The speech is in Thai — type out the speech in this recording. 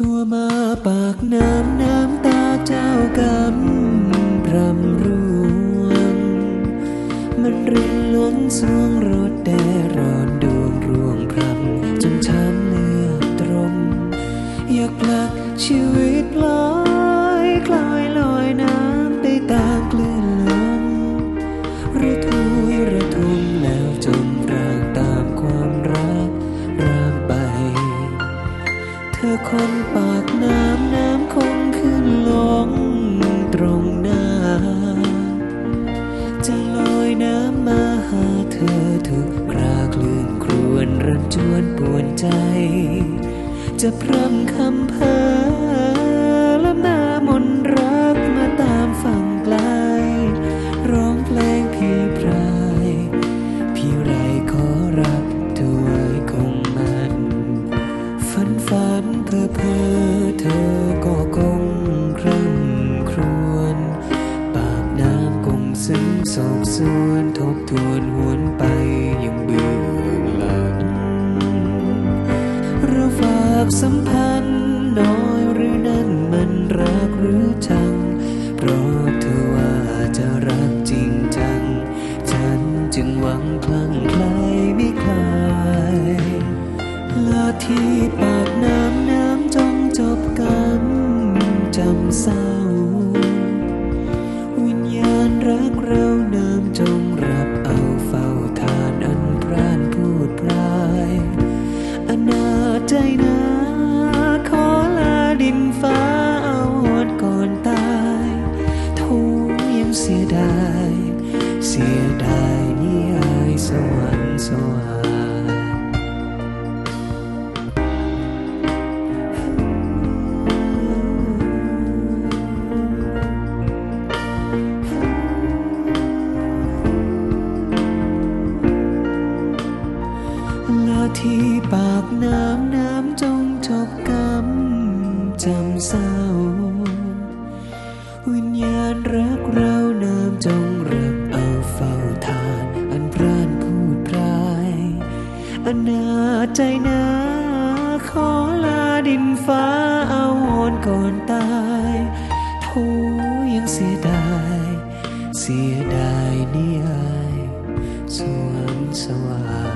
ตัวมาปากน้ำน้ำตาเจ้ากำพรำร่วง มันรินล้นสวงรถแดร้อนดวงร่วงพรำจนช้ำเลือดตรม อยากพลักชีวิตลา คนปากน้ำน้ำคงขึ้นลงตรงหน้า จะลอยน้ำมาหาเธอทุกคราคลื่นครวนรันจวนปวนใจ จะพร่ำคำเพ้อ อเพอเธอก็คงคร่ำครวญปากน้ำคงซึ้งโศกสวนทบทวนหวนไปยังเบื้องหลังเราฝากสัมพันธ์น้อยหรือนั่นมันรักหรือชัง เพราะเธอว่าจะรักจริงจัง ฉันจึงหวังคลั่งไคล้ไม่คลายลาที่ปากน้ำ จบกันจำเศร้า วิญญาณรักเราน้ำจงรับเอาเฝ้าทานอันพรานพูดพรายอนาใจนะขอลาดินฟ้าเอาหดก่อนตายโทยังเสียดาย เสียดายนิยายสวรรค์สวรรค์ ปากน้ำน้ำจงจบกำจำเศร้า วิญญาณรักเราน้ำจงรักเอาเฝ้าทาน อันพรานพูดพรายอนาใจนะขอลาดินฟ้าเอาวอนก่อนตายโทยังเสียดาย เสียดายนิยายสวรรค์สวรรค์